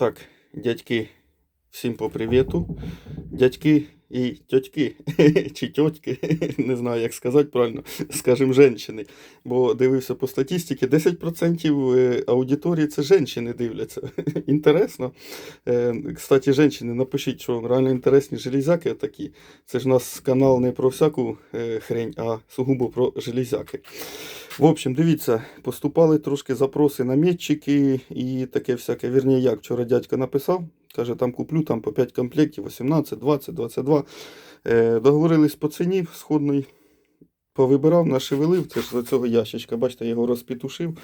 Так, дядьки, всім по привіту. Дядьки і тьотьки, чи тьотьки, не знаю, як сказати правильно, скажімо, жінки. Бо дивився по статистиці, 10% е, аудиторії це жінки дивляться. Інтересно. Е, Кстати, жінки, напишіть, що вам реально інтересні железяки такі. Це ж у нас канал не про всяку е, хрень, а сугубо про железяки. В общем, дивіться, поступали трошки запроси на метчики і таке всяке. Вірні, як вчора дядько написав. Каже, там куплю там по 5 комплектів, 18, 20, 22. Е, договорились по ціні сходної. Повибирав, нашевелив. Це ж за цього ящичка. Бачите, я його розпітушив.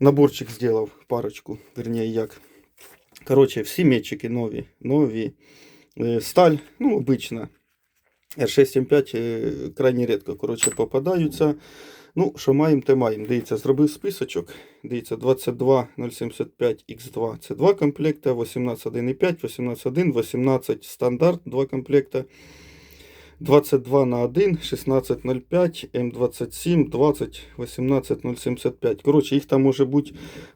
Наборчик зробив парочку, вірні, як. Коротше, всі метчики нові. нові. Е, сталь, ну, обична. R6M5 е, крайне рідко коротше, попадаються. Ну, що маємо, те маємо. Дивіться, зробив списочок. Дивіться, 22075X2 це два комплекта, 181,5, 181, 18 стандарт, два комплекта. 22 на 1, 1605, М27, 20, 18075. Коротше, їх там може бути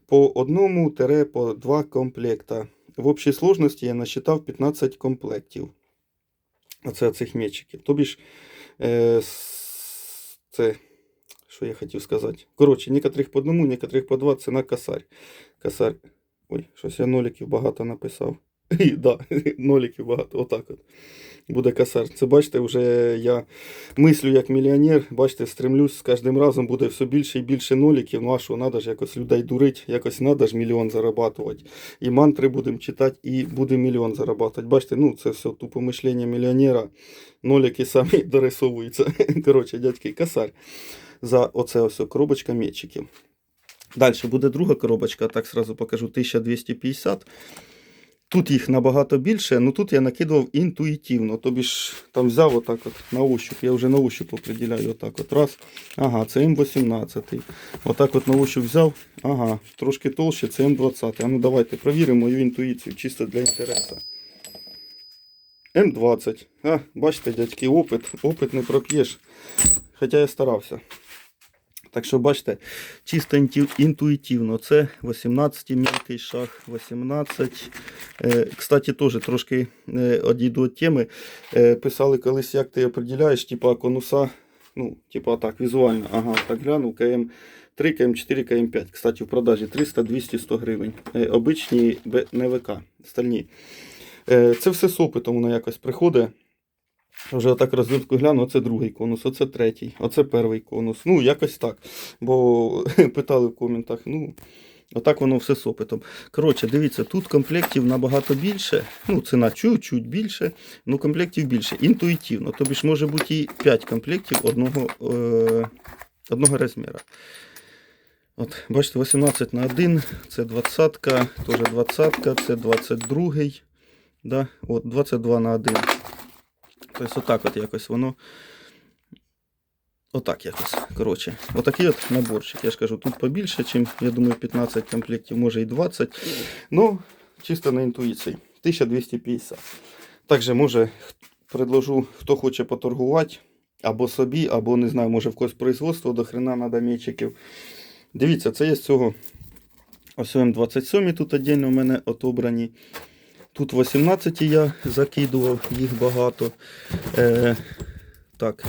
по одному тире по два комплекта. В общій сложності я насчитав 15 комплектів. Оце цих м'ячиків. Тобі ж е, це що я хотів сказати. Коротше, некоторих по одному, некоторих по два, ціна косарь. Косарь. Ой, щось я ноліків багато написав. І, да, ноліків багато, отак от. Буде косарь. Це бачите, вже я мислю як мільйонер, бачите, стремлюсь з кожним разом буде все більше і більше ноліків. Ну а що, треба ж якось людей дурить, якось треба ж мільйон зарабатувати. І мантри будемо читати, і буде мільйон зарабатувати. Бачите, ну це все тупо мишлення мільйонера. Ноліки самі дорисовуються. Коротше, дядьки, косарь за оце ось коробочка метчиків. Далі буде друга коробочка, так сразу покажу 1250. Тут їх набагато більше, але тут я накидував інтуїтивно. Тобі ж там взяв отак от на ощуп. Я вже на ощуп определяю отак от. Раз. Ага, це М18. Отак от на ощуп взяв. Ага, трошки толще, це М20. А ну давайте провіримо мою інтуїцію, чисто для інтересу. М20. А, бачите, дядьки, опит. Опит не проп'єш. Хоча я старався. Так що, бачите, чисто інтуїтивно. Це 18 мілкий шаг, 18. Е, кстати, теж трошки е, одійду від теми. Е, писали колись, як ти определяєш, типа конуса, ну, типа так, візуально. Ага, так глянув, КМ 3, КМ 4, КМ 5. Кстати, в продажі 300, 200, 100 гривень. Е, обичні не ВК, стальні. Е, це все з опитом воно якось приходить. Вже отак розвитку гляну, оце другий конус, оце третій, оце перший конус. Ну, якось так. Бо питали в коментах, ну, отак воно все з опитом. Коротше, дивіться, тут комплектів набагато більше. Ну, ціна чуть-чуть більше, ну комплектів більше. Інтуїтивно. Тобі ж може бути і 5 комплектів одного, е, одного розміру. От, бачите, 18 на 1, це 20, теж 20, це 22. Да? От, 22 на 1. Тобто отак от якось воно. Отак якось. Коротше, отакий от наборчик. Я ж кажу, тут побільше, чим, я думаю, 15 комплектів, може і 20. Ну, чисто на інтуїції. 1250. Також, може, предложу, хто хоче поторгувати, або собі, або не знаю, може в когось производство до хрена надо м'ячиків. Дивіться, це є з цього. Ось М27 тут отдельно у мене отобрані. Тут 18 я закидував, їх багато. Е, так.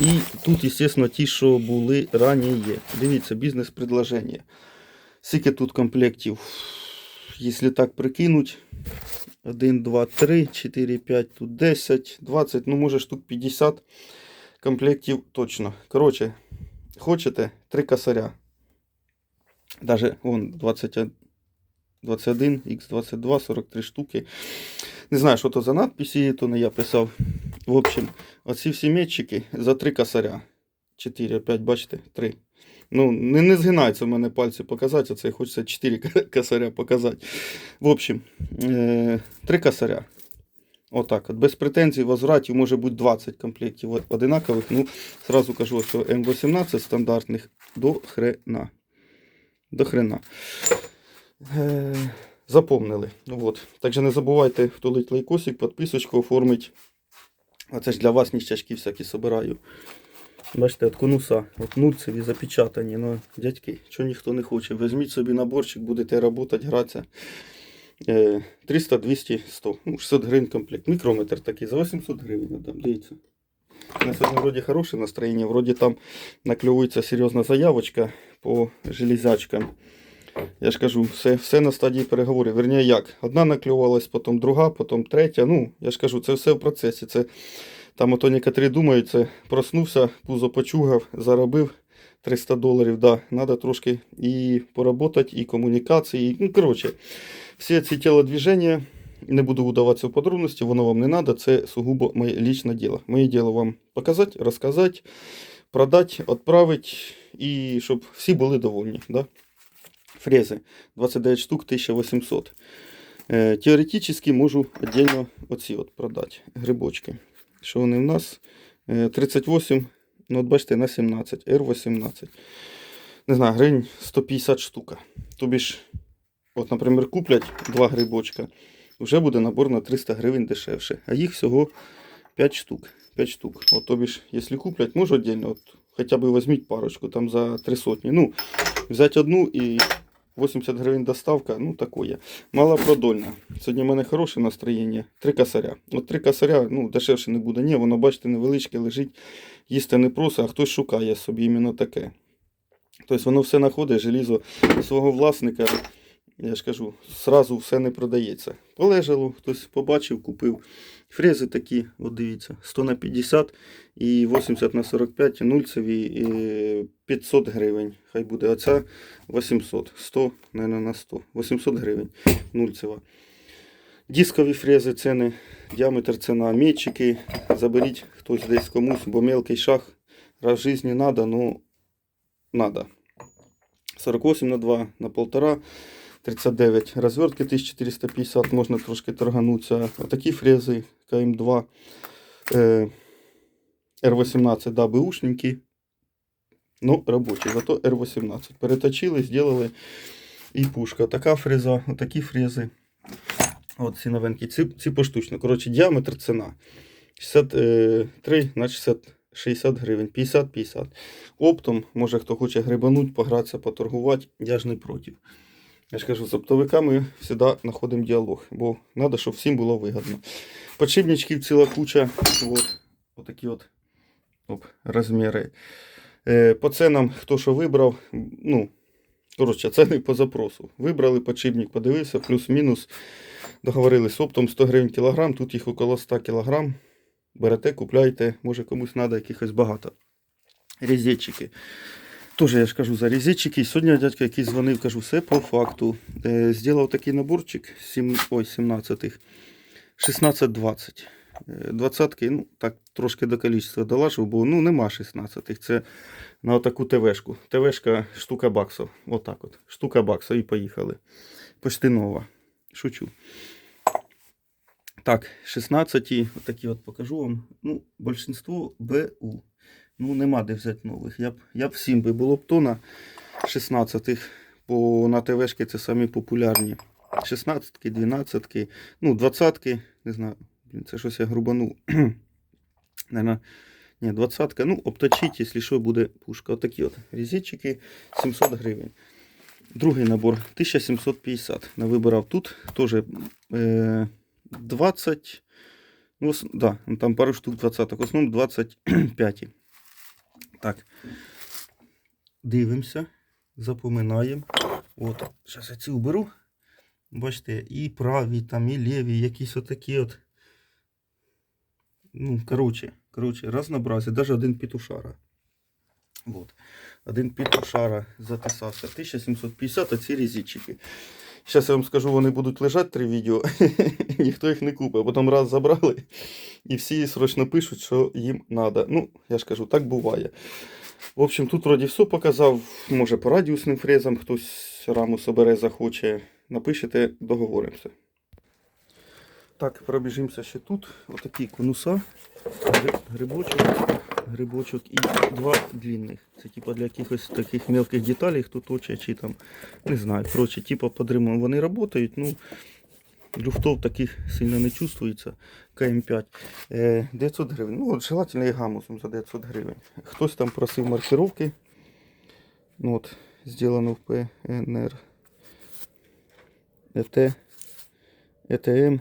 І тут, звісно, ті, що були раніше. Дивіться, бізнес-предложення. Скільки тут комплектів? Якщо так прикинуть, 1, 2, 3, 4, 5, тут 10, 20, ну може штук 50 комплектів точно. Коротше, хочете 3 косаря. Даже вон 21. 21, X22, 43 штуки. Не знаю, що то за надписи, то не я писав. В общем, оці всі метчики за 3 косаря. 4, 5, бачите, 3. Ну, не, не згинаються в мене пальці показати, а це хочеться 4 косаря показати. В общем, е, 3 косаря. Отак от. Без претензій, возвратів може бути 20 комплектів одинакових. Ну, сразу кажу, що М18 стандартних до хрена. До хрена. Е, Запомнили. Ну, от. Так не забувайте втулить лайкосик, підписочку оформить. А це ж для вас ніщачки всякі собираю. Бачите, от конуса, от нурцеві запечатані. Ну, дядьки, що ніхто не хоче. Візьміть собі наборчик, будете працювати, гратися. Е, 300, 200, 100. Ну, 600 гривень комплект. Мікрометр такий за 800 гривень. Отдам, дивіться. На сьогодні вроді хороше настроєння, вроді там накльовується серйозна заявочка по железячкам. Я ж кажу, все, все на стадії переговорів. Верніше як? Одна накльовувалась, потім друга, потім третя. Ну, я ж кажу, це все в процесі. Це там ото некоторі думають, це проснувся, пузо почугав, заробив 300 доларів. Да, треба трошки і поработати, і комунікації. Ну, коротше, всі ці тілодвіження, не буду вдаватися в подробності, воно вам не треба, це сугубо моє лічне діло. Моє діло вам показати, розказати, продати, відправити, і щоб всі були довольні. Да? Фрези 29 штук 1800. Е, теоретично можу віддільно оці от продати грибочки. Що вони в нас? Е, 38, ну от бачите, на 17, R18. Не знаю, гривень 150 штука. Тобі ж, от, наприклад, куплять два грибочка, вже буде набор на 300 гривень дешевше. А їх всього 5 штук. 5 штук. От тобі ж, якщо куплять, можу віддільно, от, хоча б візьміть парочку там за 3 сотні. Ну, взяти одну і 80 гривень доставка, ну такое. Малопродольна. Сьогодні в мене хороше настроєння. Три косаря. От три косаря, ну, дешевше не буде. Ні, воно, бачите, невеличке лежить, їсти не просить, а хтось шукає собі іменно таке. Тобто воно все знаходить, желізо свого власника. Я ж кажу, сразу все не продається. Полежало, хтось побачив, купив. Фрези такі, от дивіться, 100 на 50 і 80 на 45 нульцеві і 500 гривень. Хай буде оця 800. 100, наверное, на 100. 800 гривень нульцева. Дискові фрези, ціни, діаметр ціна, метчики. Заберіть хтось десь комусь, бо мелкий шаг раз в житті надо, ну надо. 48 на 2 на 1,5. 39 розвертки 1450, можна трошки торганутися. Отакі фрези КМ2 е, R18, да, бэушненькі. Ну, робочі, зато R18. Переточили, зробили і пушка. Така фреза, отакі фрези. От ці новинки. Ці, ці поштучно. Коротше, діаметр ціна. 63 на 60, 60 гривень, 50-50. Оптом, може хто хоче грибануть, погратися, поторгувати, я ж не проти. Я ж кажу, з оптовиками завжди знаходимо діалог, бо треба, щоб всім було вигідно. Подшипничків ціла куча. От, отакі от оп, розміри. Е, по ценам, хто що вибрав, ну, коротше, ціни по запросу. Вибрали подшипник, подивився, плюс-мінус. Договорились оптом 100 гривень кілограм, тут їх около 100 кілограм. Берете, купляйте, може комусь треба якихось багато. Різетчики. Тоже я ж кажу за різетчики. Сьогодні дядько якийсь дзвонив, кажу, все по факту. Е, Зробив такий наборчик, 7, ой, 17-х, 16-20. 20-ки, ну, так, трошки до кількості долажив, бо ну, нема 16-х. Це на отаку ТВшку. ТВшка штука баксів. Отак от. Штука баксів і поїхали. Почти нова. Шучу. Так, 16 отакі от покажу вам. Ну, большинство БУ. Ну, нема де взяти нових. Я б, я б всім би було б то на 16-х, бо на ТВшки це самі популярні. 16-ки, 12-ки, ну, 20-ки, не знаю, це щось я грубанув. Наверно, ні, 20-ка, ну, обточіть, якщо що, буде пушка. Отакі от різетчики 700 гривень. Другий набор 1750. Навибирав тут теж е, 20. Ну, да, там пару штук 20, в основному 25. Так. Дивимося, запоминаємо. От, зараз я ці уберу. Бачите, і праві, там, і ліві, якісь отакі от. Ну, коротше, коротше, разнообразие. Даже один петушара. Вот. Один петушара затисався. 1750, а ці різічики. Зараз я вам скажу, вони будуть лежати три відео. Ніхто їх не купить. Потім раз забрали і всі срочно пишуть, що їм треба. Ну, я ж кажу, так буває. В общем, тут вроді все показав. Може по радіусним фрезам хтось раму собере, захоче. Напишете, договоримося. Так, пробіжимося ще тут. Отакі конуса, грибочок, грибочок і два длинних. Це типа для якихось таких мелких деталей, хто точить чи там, не знаю, коротше, типа под ремонт. Вони працюють, ну, люфтов таких сильно не чувствується. КМ5. Е, 900 гривень. Ну, от желательно і гамусом за 900 гривень. Хтось там просив маркировки. Ну, от, зроблено в ПНР. ЕТ ЕТМ.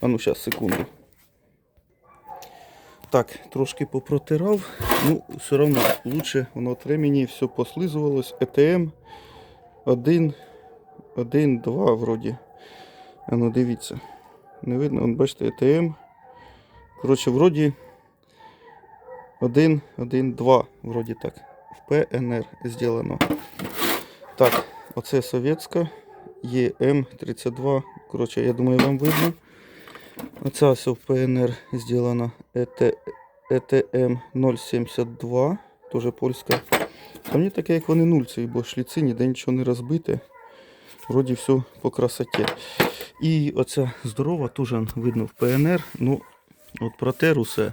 А ну зараз, секунду. Так, трошки попротирав. Ну, все одно лучше воно от ремені все послизувалось. ЕТМ 1, 1, 2 вроді. А ну дивіться. Не видно, вон, бачите, ЕТМ. Коротше, вроді 1, 1, 2, вроді так. В ПНР зроблено. Так, оце совєтська. ЕМ32. Коротше, я думаю, вам видно. Оця все в ПНР зроблена. ЕТ, ЕТМ 072. Теж польська. Та мені таке, як вони нульці, бо шліци ніде нічого не розбите. Вроді все по красоті. І оця здорова, теж видно в ПНР. Ну, от протер усе.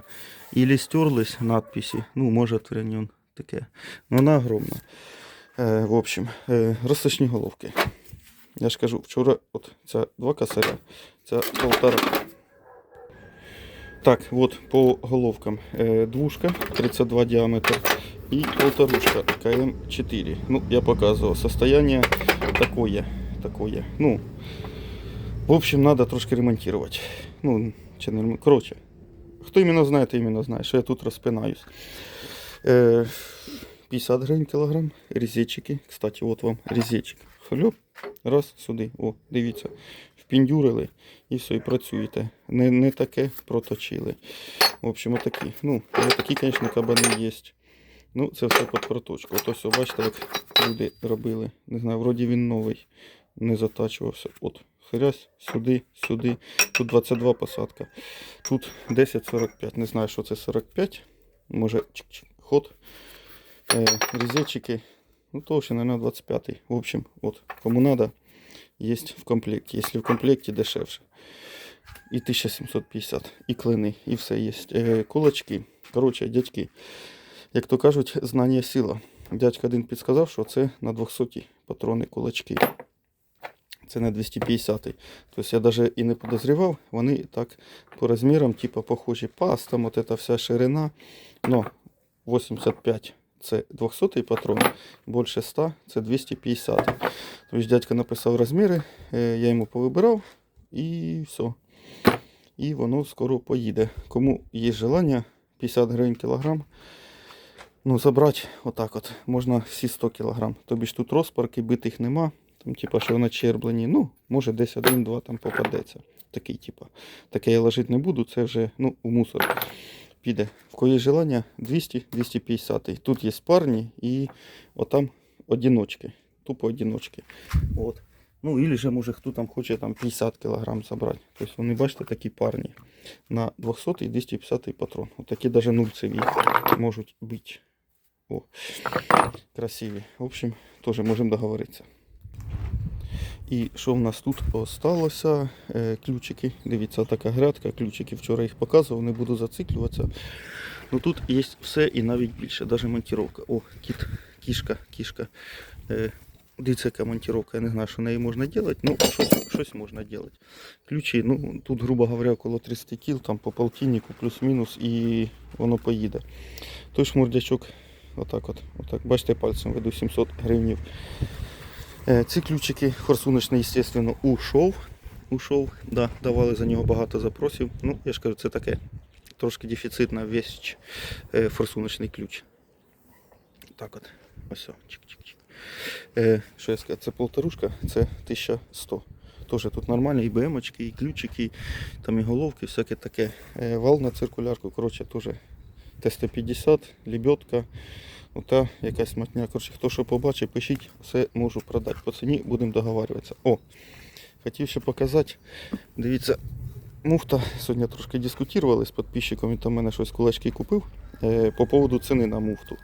Ілі стерлись надписи. Ну, може, он таке. Ну, вона огромна. Е, в общем, е, розсочні головки. Я ж кажу, вчора от ця два косаря, ця полтора. Так, от по головкам. Е, двушка 32 діаметр і полторушка КМ4. Ну, я показував. Состояние такое. такое. Ну, в общем, надо трошки ремонтувати. Ну, чи не ремон- Коротше, хто іменно знає, той іменно знає, що я тут розпинаюсь. Е, 50 гривень кілограм. Різечики. Кстати, от вам різечик. Хльоп. Раз сюди. О, дивіться. Впіндюрили і все, і працюєте. Не, не таке проточили. В общем, отакі. Ну, такі, звісно, кабани є. Ну, це все під проточку. Ото все, бачите, як люди робили. Не знаю, вроді він новий. Не затачувався. От. Хрясь, сюди, сюди. Тут 22 посадка. Тут 10-45. Не знаю, що це 45. Може, чик-чик, ход. Е, різечики. Ну, толще, наверное, 25. В общем, вот, кому надо, есть в комплекте. Если в комплекте дешевше. І 1750, і клини, і все є. Кулачки. Коротше, дядьки, як то кажуть, знання сила. Дядька один підсказав, що це на 200 патрони кулачки. Це на 250. Тобто я навіть і не подозрівав, вони так по розмірам, типу, похожі пас, там от эта вся ширина. Но 85 це 200 патрон, більше 100 це 250. Тобто дядька написав розміри, е, я йому повибирав і все. І воно скоро поїде. Кому є желання 50 гривень кілограм, ну забрати отак от. Можна всі 100 кілограм. Тобі ж тут розпарки, битих нема. Там, типа, що начерблені. Ну, може десь один-два там попадеться. Такий, типа. Таке я ложити не буду, це вже ну, у мусор піде. В кої желання 200-250. Тут є парні і отам одиночки. Тупо одиночки. От. Ну, или же, може, хто там хоче там 50 кг забрати. Тобто вони, бачите, такі парні. На 200 і 250 патрон. От такі навіть нульцеві можуть бути. О, красиві. В общем, теж можемо договоритися. І що в нас тут осталося? Е, ключики. Дивіться, така грядка, ключики. Вчора їх показував, не буду зациклюватися. Ну тут є все і навіть більше, навіть монтировка. О, кіт, кішка, кішка. Е, дивіться, яка монтировка. Я не знаю, що неї можна робити. Ну, щось, щось можна робити. Ключі, ну тут, грубо говоря, около 30 кіл, там по полтиннику плюс-мінус, і воно поїде. Той шмурдячок, отак от, отак, бачите, пальцем веду 700 гривнів. Е, Ці ключики форсуночний, звісно, ушов. Ушов, да, давали за нього багато запросів. Ну, я ж кажу, це таке. Трошки дефіцитна вещь, е, форсуночний ключ. Так от. Ось. Чик-чик-чик. Е, що я сказав, це полторушка, це 1100. Теж тут нормальні і БМочки, і ключики, там і головки, всяке таке. Е, вал на циркулярку, коротше, теж Т-150, лебедка. Ота якась матня. Коротше, хто що побачить, пишіть, все можу продати. По ціні будемо договарюватися. О, хотів ще показати. Дивіться, муфта. Сьогодні трошки дискутували з підписчиком, він там мене щось кулачки купив е, по поводу ціни на муфту.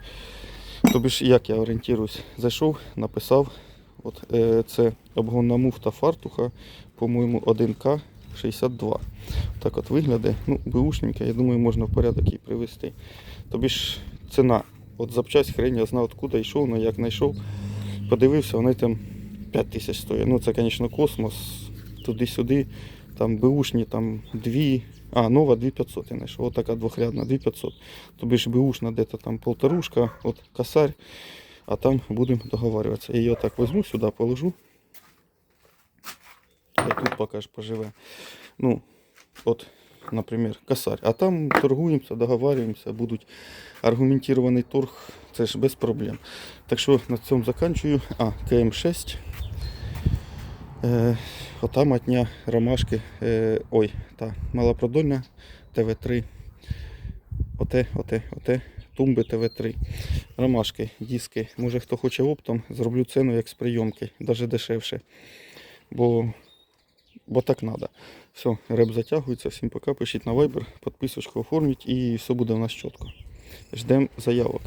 Тобі ж як я орієнтуюсь, зайшов, написав. От, е, це обгонна муфта фартуха, по-моєму, 1К 62. Так от виглядає. Ну, беушненька, я думаю, можна в порядок її привезти. Тобі ж ціна. От запчасть хрень, я знав, откуда йшов, але як знайшов, подивився, вони там 5 тисяч стоять. Ну це, звісно, космос. Туди-сюди. Там беушні там 2, а, нова 2500 я знайшов. От така двохрядна 2500. Тобі ж беушна де-то там полторушка, от косарь, а там будемо договарюватися. Я її отак візьму сюди, положу. Так, тут поки ж поживе. Ну, от, наприклад, косарь. А там торгуємося, договарюємося, будуть аргументований торг, це ж без проблем. Так що на цьому заканчую. А, КМ6. Е, ота матня ромашки. Е, ой, та малопродольна ТВ3. Оте, оте, оте. Тумби ТВ3. Ромашки, диски. Може хто хоче оптом, зроблю ціну як з прийомки, навіть дешевше. Бо, бо так треба. Все, реп затягується. Всім пока. Пишіть на Viber, підписочку оформіть і все буде у нас чітко. Ждемо заявок.